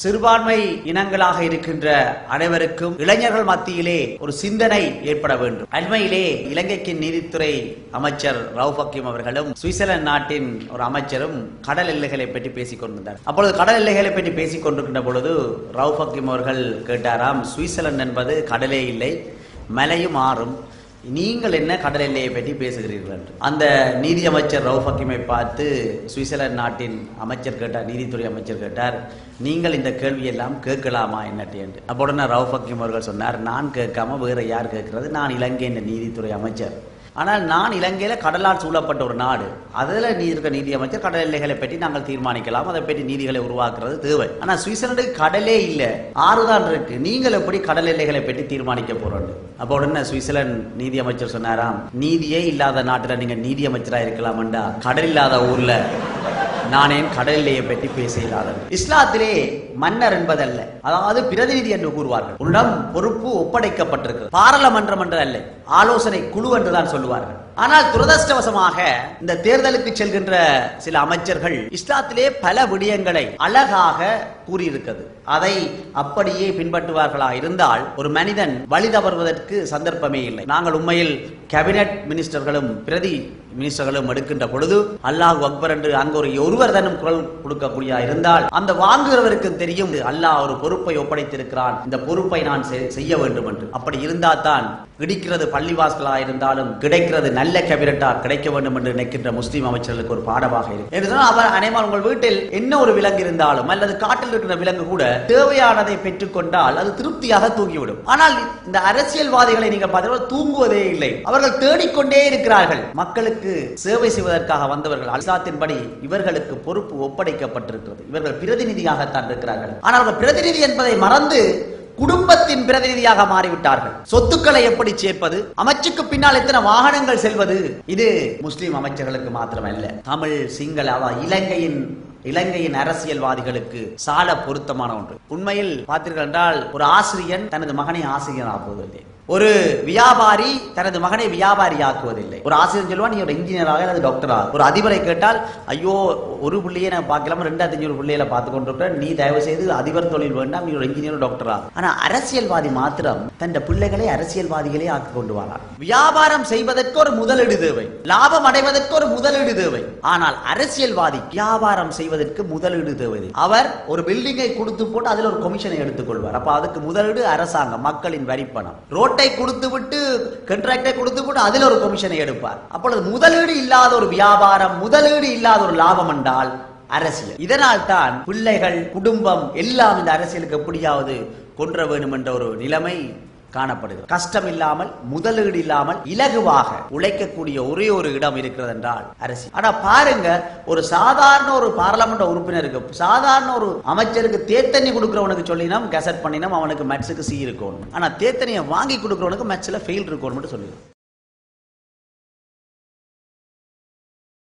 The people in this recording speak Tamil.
சிறுபான்மை இனங்களாக இருக்கின்ற அனைவருக்கும் இளைஞர்கள் மத்தியிலே ஒரு சிந்தனை ஏற்பட வேண்டும். அண்மையிலே இலங்கைக்கு நீதித்துறை அமைச்சர் ரவுப் ஹக்கீம் அவர்களும் சுவிட்சர்லாந்து நாட்டின் ஒரு அமைச்சரும் கடல் எல்லைகளை பற்றி பேசிக் கொண்டிருந்தார். அப்பொழுது கடல் எல்லைகளை பற்றி பேசிக் கொண்டிருக்கின்ற பொழுது ரவுப் ஹக்கீம் அவர்கள் கேட்டாராம் சுவிட்சர்லாந்து என்பது கடலே இல்லை மலையும் ஆறும். நீங்கள் என்ன கடல் எல்லையை பற்றி பேசுகிறீர்கள் என்று. அந்த நீதி அமைச்சர் ரவுஃப் ஹக்கீமை பார்த்து சுவிட்சர்லாந்து நாட்டின் அமைச்சர் கேட்டார் நீதித்துறை அமைச்சர் கேட்டார் நீங்கள் இந்த கேள்வியெல்லாம் கேட்கலாமா என்னட்டு? என்று. அப்போ உடனே ரவுஃப் ஹக்கீம் அவர்கள் சொன்னார் நான் கேட்காம வேற யார் கேட்கிறது? நான் இலங்கை இந்த நீதித்துறை அமைச்சர். ஆனால் நான் இலங்கையில் கடலால் சூழப்பட்ட ஒரு நாடு. அதில் நீ இருக்க நீதி அமைச்சர் கடல் எல்லைகளை பற்றி நாங்கள் தீர்மானிக்கலாம். அதை பற்றி நீதிகளை உருவாக்குறது தேவை. ஆனால் சுவிட்சர்லாந்து கடலே இல்லை. ஆறுதான் இருக்கு. நீங்கள் எப்படி கடல் எல்லைகளை பற்றி தீர்மானிக்க போறோம் அப்போ உடனே சுவிட்சர்லாந்து நீதி அமைச்சர் சொன்னாராம் நீதியே இல்லாத நாட்டில் நீங்கள் நீதி அமைச்சரா இருக்கலாம்டா. கடல் இல்லாத ஊரில். நான் ஏன் கடலிலேயே பற்றி பேச இல்லாதவன் இஸ்லாத்திலே மன்னர் என்பதல்ல. அதாவது பிரதிநிதி என்று கூறுவார்கள். உன்னிடம் பொறுப்பு ஒப்படைக்கப்பட்டிருக்கிறது. பாராளுமன்றம் என்று அல்ல ஆலோசனை குழு என்றுதான் சொல்லுவார்கள். ஆனால் துரதிருஷ்டவசமாக இந்த தேர்தலுக்கு செல்கின்ற சில அமைச்சர்கள் இஸ்லாத்திலே பல விடயங்களை அழகாக கூறியிருக்கிறது. அதை அப்படியே பின்பற்றுவார்களா இருந்தால் ஒரு மனிதன் வழி தவறுவதற்கு சந்தர்ப்பமே இல்லை. நாங்கள் உண்மையில் கேபினட் மினிஸ்டர்களும் பிரதி மினிஸ்டர்களும் எடுக்கின்ற பொழுது அல்லாஹ் அக்பர் என்று அங்கு ஒரு ஒருவர் குரல் கொடுக்கக்கூடிய இருந்தால் அந்த வாங்குகிறவருக்கு தெரியும் அல்லாஹ் ஒரு பொறுப்பை ஒப்படைத்திருக்கிறான் இந்த பொறுப்பை நான் செய்ய வேண்டும் என்று. அப்படி இருந்தா தான் இடிக்கிறது பள்ளிவாசலா இருந்தாலும் கிடைக்கிறது நல்ல கேபினட்டா கிடைக்க வேண்டும் என்று நினைக்கின்ற முஸ்லீம் அமைச்சர்களுக்கு ஒரு பாடமாக இருக்கு. அவர் அனைவரும் உங்கள் வீட்டில் என்ன ஒரு விலங்கு இருந்தாலும் அல்லது காட்டில் இருக்கிற விலங்கு கூட தேவையானதை பெற்றுக்கொண்டால் அது திருப்தியாக தூங்கிவிடும். ஆனால் இந்த அரசியல்வாதிகளை நீங்க பார்த்தீங்கன்னா தூங்குவதே இல்லை. அவர்கள் தேடிக்கொண்டே இருக்கிறார்கள். மக்களுக்கு சேவை செய்வதற்காக வந்தவர்கள் அல்சாத்தின்படி இவர்களுக்கு பொறுப்பு ஒப்படைக்கப்பட்டிருக்கிறது. இவர்கள் பிரதிநிதியாகத்தான் இருக்கிறார்கள். ஆனால் அவர்கள் பிரதிநிதி என்பதை மறந்து குடும்பத்தின் பிரதிநிதியாக மாறிவிட்டார்கள். சொத்துக்களை எப்படி சேர்ப்பது? அமைச்சுக்கு பின்னால் எத்தனை வாகனங்கள் செல்வது? இது முஸ்லிம் அமைச்சர்களுக்கு மாத்திரமல்ல. தமிழ் சிங்கள அவ இலங்கையின் இலங்கையின் அரசியல்வாதிகளுக்கு சால பொருத்தமான ஒன்று. உண்மையில் பார்த்தீர்கள் என்றால் ஒரு ஆசிரியன் தனது மகனை ஆசிரியர் ஆக்குவதில்லை ஒரு வியாபாரி தனது மகனை வியாபாரி ஆக்குவதில்லை ஒரு ஆசிரியர் சொல்லுவா நீ ஒரு இன்ஜினியராக அல்லது டாக்டரா ஒரு அதிபரை கேட்டால் ஐயோ ஒரு பிள்ளையை நான் பார்க்கலாம்? ரெண்டாயிரத்தி அஞ்சூறு பிள்ளையில பார்த்து கொண்டிருக்கிறேன். நீ தயவு செய்து அதிபர் தொழில் வேண்டாம் நீ ஒரு இன்ஜினியர் டாக்டரா ஆனா அரசியல்வாதி மாத்திரம் தன் பிள்ளைகளை அரசியல்வாதிகளே ஆக்கி கொண்டு வரார் வியாபாரம் செய்வதற்கு ஒரு முதலீடு தேவை. லாபம் அடைவதற்கு ஒரு முதலீடு தேவை. ஆனால் அரசியல்வாதி வியாபாரம் செய்வதற்கு முதலீடு தேவை. அவர் ஒரு பில்டிங்கை கொடுத்து போட்டு அதில் ஒரு கமிஷனை எடுத்துக் கொள்வார். அப்ப அதுக்கு முதலீடு அரசாங்கம் மக்களின் வரிப்பணம். ரோட்டை கொடுத்து விட்டு கண்ட்ராக்டை கொடுத்து விட்டு அதில் ஒரு கமிஷனை எடுப்பார். அப்பொழுது முதலீடு இல்லாத ஒரு வியாபாரம் முதலீடு இல்லாத ஒரு லாபம் என்றால் அரசியல். இதனால் தான் பிள்ளைகள் குடும்பம் எல்லாம் இந்த அரசியலுக்கு எப்படியாவது கொன்ற வேண்டும் என்ற ஒரு நிலைமை காணப்படுகிறது. கஷ்டம் இல்லாமல் முதலீடு இல்லாமல் இலகுவாக உழைக்கக்கூடிய ஒரே ஒரு இடம் இருக்கிறது என்றால் அரசு. ஆனா பாருங்க ஒரு சாதாரண ஒரு பாராளுமன்ற உறுப்பினருக்கு சாதாரண ஒரு அமைச்சருக்கு தேத்தண்ணி கொடுக்கிறவனுக்கு சொல்லினோம் கெசட் பண்ணினோம் அவனுக்கு மேட்ஸுக்கு சி இருக்கணும். ஆனா தேத்தண்ணியை வாங்கி கொடுக்கிறவனுக்கு மேட்ச்ல ஃபெயில் இருக்கணும் சொல்லிடுவோம்